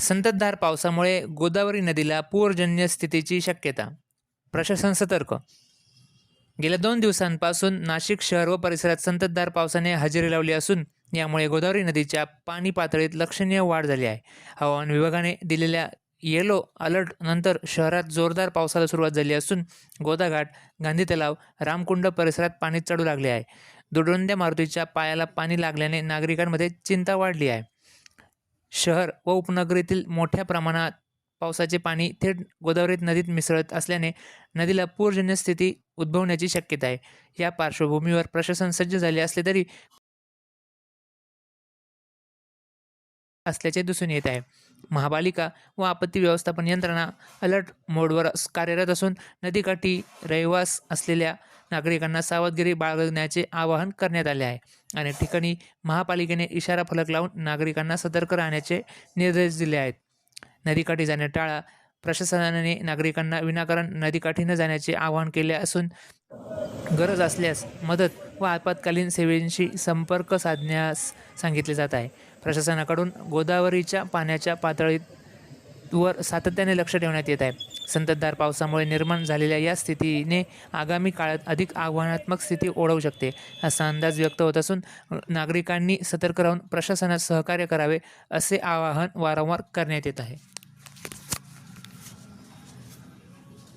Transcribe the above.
संततधार पावसामुळे गोदावरी नदीला पूरजन्य स्थितीची शक्यता. प्रशासन सतर्क. गेल्या दोन दिवसांपासून नाशिक शहर व परिसरात संततधार पावसाने हजेरी लावली असून यामुळे गोदावरी नदीच्या पाणी पातळीत लक्षणीय वाढ झाली आहे. हवामान विभागाने दिलेल्या येलो अलर्ट नंतर शहरात जोरदार पावसाला सुरुवात झाली असून गोदाघाट गांधी तलाव रामकुंड परिसरात पाणी चढू लागले आहे. दुडोंद्या मारुतीच्या पायाला पाणी लागल्याने नागरिकांमध्ये चिंता वाढली आहे. शहर व उपनगरीतील मोठ्या प्रमाणात पावसाचे पाणी थेट गोदावरी नदीत मिसळत असल्याने नदीला पूरजन्य स्थिती उद्भवण्याची शक्यता आहे. या पार्श्वभूमीवर प्रशासन सज्ज झाले असले तरी असल्याचे दिसून येत आहे. महापालिका व आपत्ती व्यवस्थापन यंत्रणा अलर्ट मोडवर कार्यरत असून नदीकाठी रहिवास असलेल्या नागरिकांना सावधगिरी बाळगण्याचे आवाहन करण्यात आले आहे. अनेक ठिकाणी महापालिकेने इशारा फलक लावून नागरिकांना सतर्क राहण्याचे निर्देश दिले आहेत. नदीकाठी जाणे टाळा. प्रशासनाने नागरिकांना विनाकारण नदीकाठी न जाण्याचे आवाहन केले असून गरज असल्यास मदत व आपत्कालीन सेवेंशी संपर्क साधण्यास सांगितले जात आहे. प्रशासनाकडून गोदावरीच्या पाण्याच्या पातळीत वर सातत्याने लक्ष ठेवण्यात येत आहे. संततधार पावसामुळे निर्माण झालेल्या या स्थितीने आगामी काळात अधिक आव्हानात्मक स्थिती ओढवू शकते असा अंदाज व्यक्त होत असून नागरिकांनी सतर्क राहून प्रशासनात सहकार्य करावे असे आवाहन वारंवार करण्यात येत आहे.